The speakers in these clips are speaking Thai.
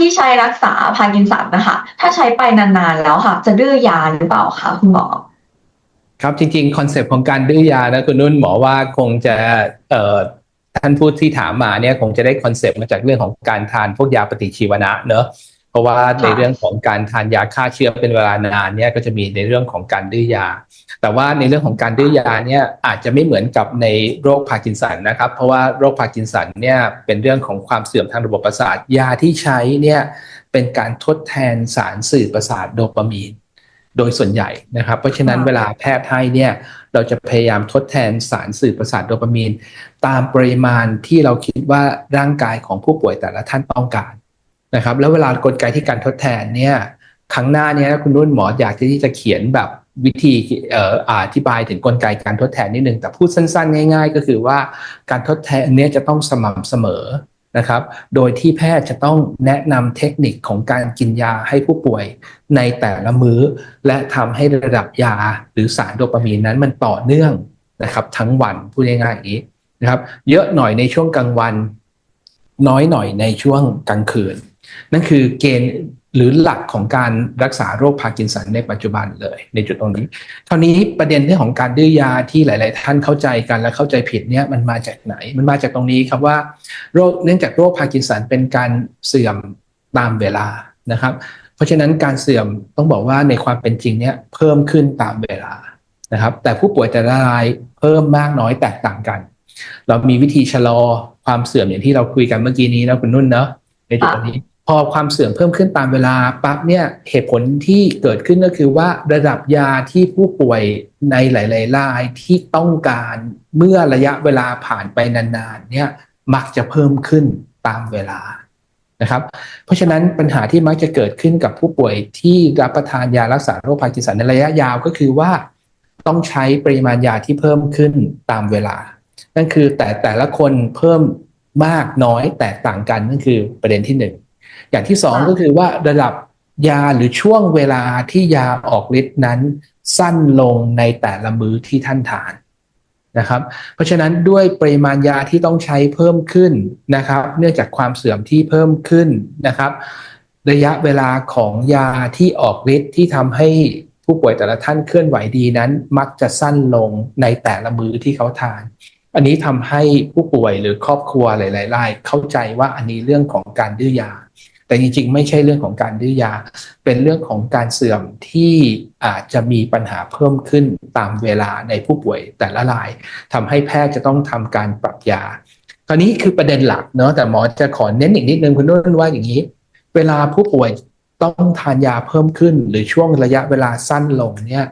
ที่ใช้รักษาพาร์กินสันนะคะ ถ้าใช้ไปนานๆแล้วค่ะ จะดื้อยาหรือเปล่าคะคุณหมอครับจริงๆ คอนเซปต์ของการดื้อยานะคุณนุ่นหมอว่าคงจะเอ่อท่านผู้ที่ถามมาเนี่ยคงจะได้คอนเซปต์มาจากเรื่องของการทานพวกยาปฏิชีวนะเนอะ เพราะว่าในเรื่องของการทานยาฆ่าเชื้อเป็นเวลานานเนี่ยก็จะมีในเรื่องของการดื้อยา แต่ว่าในเรื่องของการดื้อยาเนี่ยอาจจะไม่เหมือนกับในโรคพาร์กินสันนะครับ เพราะว่าโรคพาร์กินสันเนี่ยเป็นเรื่องของความเสื่อมทางระบบประสาทยาที่ใช้เนี่ยเป็นการทดแทนสารสื่อประสาทโดปามีนโดยส่วนใหญ่นะครับ เพราะฉะนั้นค่ะเวลาแพทย์ให้เนี่ยเราจะพยายามทดแทนสารสื่อประสาทโดปามีน ตามปริมาณที่เราคิดว่าร่างกายของผู้ป่วยแต่ละท่านต้องการ นะครับแล้วเวลากลไกที่การทดแทนเนี่ยครั้งหน้าเนี่ยคุณนุ่นหมออยากที่จะเขียนแบบวิธีอธิบายถึงกลไกการทดแทนนิดนึง แต่พูดสั้นๆ ง่าย ๆ ก็คือว่าการทดแทนเนี้จะต้องสม่ำเสมอนะครับ โดยที่แพทย์จะต้องแนะนำเทคนิคของการกินยาให้ผู้ป่วยในแต่ละมื้อ และทำให้ระดับยาหรือสารโดปามีนนั้นมันต่อเนื่องนะครับ ทั้งวันพูดง่ายๆอย่างนี้นะครับ เยอะหน่อยในช่วงกลางวัน น้อยหน่อยในช่วงกลางคืน นั่นคือเกณฑ์หรือหลักของการรักษาโรคพาร์กินสันในปัจจุบันเลย ในจุดตรงนี้คราวนี้ประเด็นเรื่องของการดื้อยาที่หลาย ๆ ท่านเข้าใจกันและเข้าใจผิดเนี่ยมันมาจากไหน มันมาจากตรงนี้ครับว่าโรคเนื่องจากโรคพาร์กินสันเป็นการเสื่อมตามเวลานะครับ เพราะฉะนั้นการเสื่อมต้องบอกว่าในความเป็นจริงเนี่ยเพิ่มขึ้นตามเวลานะครับ แต่ผู้ป่วยแต่ละรายเพิ่มมากน้อยแตกต่างกัน เรามีวิธีชะลอความเสื่อมอย่างที่เราคุยกันเมื่อกี้นี้นะคุณนุ่นเนาะในจุดตรงนี้ พอความเสื่อมเพิ่มขึ้นตามเวลาปั๊บเนี่ยเหตุผลที่เกิดขึ้นก็คือว่าระดับยาที่ผู้ป่วยในหลาย ๆ รายที่ต้องการเมื่อระยะเวลาผ่านไปนาน ๆ เนี่ยมักจะเพิ่มขึ้นตามเวลานะครับเพราะฉะนั้นปัญหาที่มักจะเกิดขึ้นกับผู้ป่วยที่รับประทานยารักษาโรคพาร์กินสันในระยะยาวก็คือว่า ต้องใช้ปริมาณยาที่เพิ่มขึ้นตามเวลา นั่นคือแต่แต่ละคนเพิ่มมากน้อยแตกต่างกันนั่นคือประเด็นที่หนึ่ง อย่างที่สองค่ะก็คือว่าระดับยาหรือช่วงเวลาที่ยาออกฤทธิ์นั้นสั้นลงในแต่ละมื้อที่ท่านทานนะครับ เพราะฉะนั้นด้วยปริมาณยาที่ต้องใช้เพิ่มขึ้นนะครับ เนื่องจากความเสื่อมที่เพิ่มขึ้นนะครับ ระยะเวลาของยาที่ออกฤทธิ์ที่ทำให้ผู้ป่วยแต่ละท่านเคลื่อนไหวดีนั้น มักจะสั้นลงในแต่ละมื้อที่เขาทาน อันนี้ทำให้ผู้ป่วยหรือครอบครัวหลายๆรายเข้าใจว่าอันนี้เรื่องของการดื้อยา แต่จริงๆ ไม่ใช่เรื่องของการดื้อยา เป็นเรื่องของการเสื่อมที่อาจจะมีปัญหาเพิ่มขึ้นตามเวลาในผู้ป่วยแต่ละรายทำให้แพทย์จะต้องทำการปรับยาคราวนี้คือประเด็นหลักเนาะแต่หมอจะขอเน้นอีกนิดนึงคุณนุ่นว่าอย่างนี้ เวลาผู้ป่วยต้องทานยาเพิ่มขึ้น หรือช่วงระยะเวลาสั้นลงเนี่ย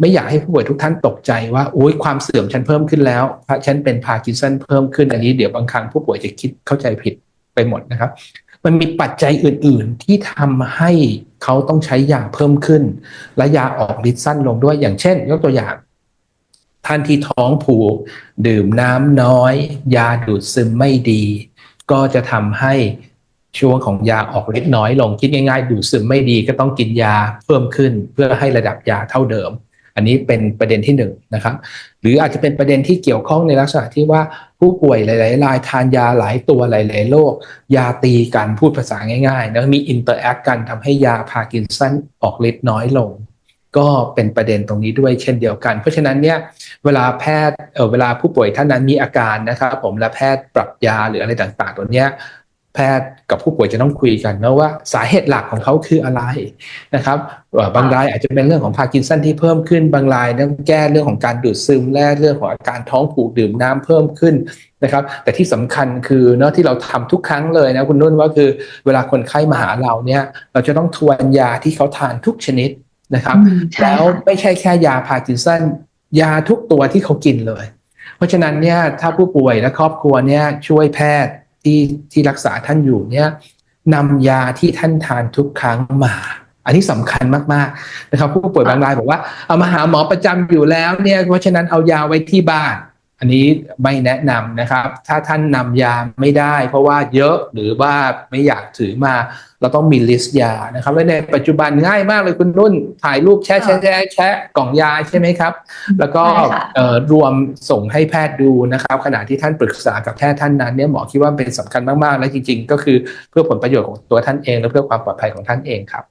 ไม่อยากให้ผู้ป่วยทุกท่านตกใจว่าโอ้ยความเสื่อมฉันเพิ่มขึ้นแล้วฉันเป็นพาร์กินสันเพิ่มขึ้นอันนี้เดี๋ยวบางครั้งผู้ป่วยจะคิดเข้าใจผิด ไปหมดนะครับ มันมีปัจจัยอื่น ๆ ที่ทำให้เขาต้องใช้ยาเพิ่มขึ้น และยาออกฤทธิ์สั้นลงด้วยอย่างเช่น ยกตัวอย่างท่านที่ท้องผูก ดื่มน้ำน้อย ยาดูดซึมไม่ดี ก็จะทำให้ช่วงของยาออกฤทธิ์น้อยลงคิดง่าย ๆ ดูดซึมไม่ดีก็ต้องกินยาเพิ่มขึ้น เพื่อให้ระดับยาเท่าเดิม อันนี้เป็นประเด็นที่หนึ่งนะครับหรืออาจจะเป็นประเด็นที่เกี่ยวข้องในลักษณะที่ว่า ผู้ป่วยหลายๆรายทานยาหลายตัวหลาย ๆ โรคยาตีกันพูดภาษาง่ายๆนะมีอินเตอร์แอคกันทำให้ยาพากินสันออกฤทธิ์น้อยลง ก็เป็นประเด็นตรงนี้ด้วยเช่นเดียวกัน เพราะฉะนั้นเนี่ยเวลาแพทย์เออเวลาผู้ป่วยท่านนั้นมีอาการนะครับผมและแพทย์ปรับยาหรืออะไรต่างๆ ตัวเนี้ย แพทย์กับผู้ป่วยจะต้องคุยกันนะว่าสาเหตุหลักของเขาคืออะไรนะครับเอ่อบางรายอาจจะเป็นเรื่องของพาร์กินสันที่เพิ่มขึ้น บางรายต้องแก้เรื่องของการดูดซึมและเรื่องของอาการท้องผูกดื่มน้ำเพิ่มขึ้นนะครับ แต่ที่สำคัญคือเนาะที่เราทำทุกครั้งเลยนะคุณนุ่นว่าคือเวลาคนไข้มาหาเราเนี่ย เราจะต้องทวนยาที่เขาทานทุกชนิดนะครับอืมใช่แล้วค่ะไม่ใช่แค่ยาพาร์กินสันยาทุกตัวที่เขากินเลย เพราะฉะนั้นเนี่ยถ้าผู้ป่วยและครอบครัวเนี่ยช่วยแพทย์ ที่ที่รักษาท่านอยู่เนี่ยนำยาที่ท่านทานทุกครั้งมา อันนี้สำคัญมากๆนะครับผู้ป่วยบางรายบอกว่าเอามาหาหมอประจำอยู่แล้วเนี่ยเพราะฉะนั้นเอายาไว้ที่บ้าน อันนี้ไม่แนะนำนะครับ ถ้าท่านนำยาไม่ได้ เพราะว่าเยอะหรือว่าไม่อยากถือมา เราต้องมีลิสต์ยานะครับและในปัจจุบันง่ายมากเลยคุณนุ่น ถ่ายรูปแชะแชะแชะแชะกล่องยาใช่ไหมครับ แล้วก็ใช่ค่ะเอ่อรวมส่งให้แพทย์ดูนะครับ ขณะที่ท่านปรึกษากับแพทย์ท่านนั้นเนี่ยหมอคิดว่าเป็นสำคัญมากๆ และจริง ๆ ก็คือเพื่อผลประโยชน์ของตัวท่านเอง และเพื่อความปลอดภัยของท่านเองครับ